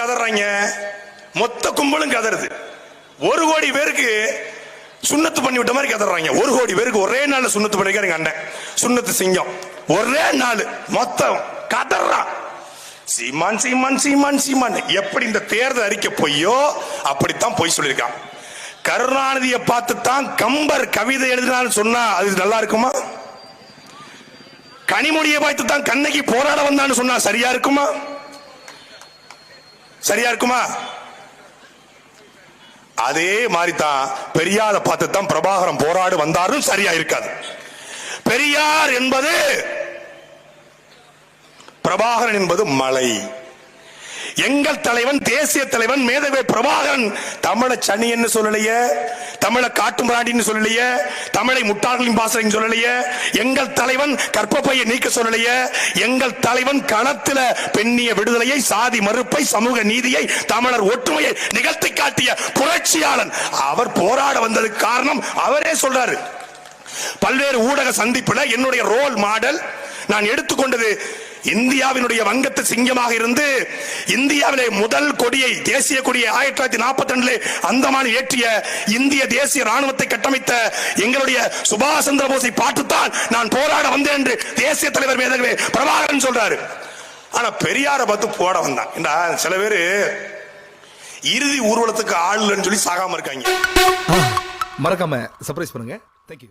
கதறாங்க. மொத்த கும்பலும் கதறுது. ஒரு கோடி பேருக்கு சுண்ணத்து பண்ணி விட்ட மாதிரி கதறாங்க. ஒரு கோடி பேருக்கு ஒரே நாள் சுண்ணத்து பண்ணிருக்காரு எங்க அண்ணன். சுண்ணத்து சிங்கம். ஒரே நாள். மொத்தம். கதறான் சீமான் சீமான் சீமான் சீமான். எப்படி இந்த தேர்தல் அறிக்கை பொய்யோ அப்படித்தான் பொய் சொல்லியிருக்கான். கருணாநிதியை பார்த்து தான் கம்பர் கவிதை எழுதினான்னு சொன்னா அது நல்லா இருக்குமா? கனிமொழியை பார்த்து தான் கண்ணகி போராட வந்தான்னு சொன்னா சரியா இருக்குமா? சரியா இருக்குமா? அதே மாதிரி தான் பெரியாரை பார்த்து தான் பிரபாகரம் போராடு வந்தாரும் சரியா இருக்காது. பெரியார் என்பது பிரபாகரன் என்பது மலை. எங்கள் தலைவன் தேசிய தலைவன் மேதவை பிரபாகரன். தமிழ சனி என்று சொல்லலையே தமிழ காட்டுமிராண்டின்னு சொல்லலையே தமிழை முட்டாள்களின் பாசறைன்னு சொல்லலையே எங்கள் தலைவன் கற்பப்பையை நீக்க சொல்லலையே எங்கள் தலைவன் களத்தில பெண்ணிய விடுதலையை சாதி மறுப்பை சமூக நீதியை தமிழர் ஒற்றுமையை நிகழ்த்தி காட்டிய புரட்சியாளன். அவர் போராட வந்ததுக்கு காரணம் அவரே சொல்றாரு. பல்வேறு ஊடக சந்திப்புல என்னுடைய ரோல் மாடல் நான் எடுத்துக்கொண்டது இந்தியாவினுடைய வங்கத்து சிங்கமாக இருந்து இந்தியாவிலே முதல் கொடியை தேசிய கொடியை ஆயிரத்தி தொள்ளாயிரத்தி நாற்பத்தி ரெண்டுல அந்தமான் ஏற்றிய இந்திய தேசிய ராணுவத்தை கட்டமைத்த எங்களுடைய சுபாஷ் சந்திர போஸை பார்த்துத்தான் நான் போராட வந்தேன் என்று தேசிய தலைவர் மேதகவே பிரபாகரன் சொல்றாரு. ஆனா பெரியாரை பார்த்து போட வந்தான். இந்த சில பேரு இறுதி ஊர்வலத்துக்கு ஆள் சொல்லி சாகாம இருக்காங்க. மறக்காம சர்ப்ரைஸ் பண்ணுங்க.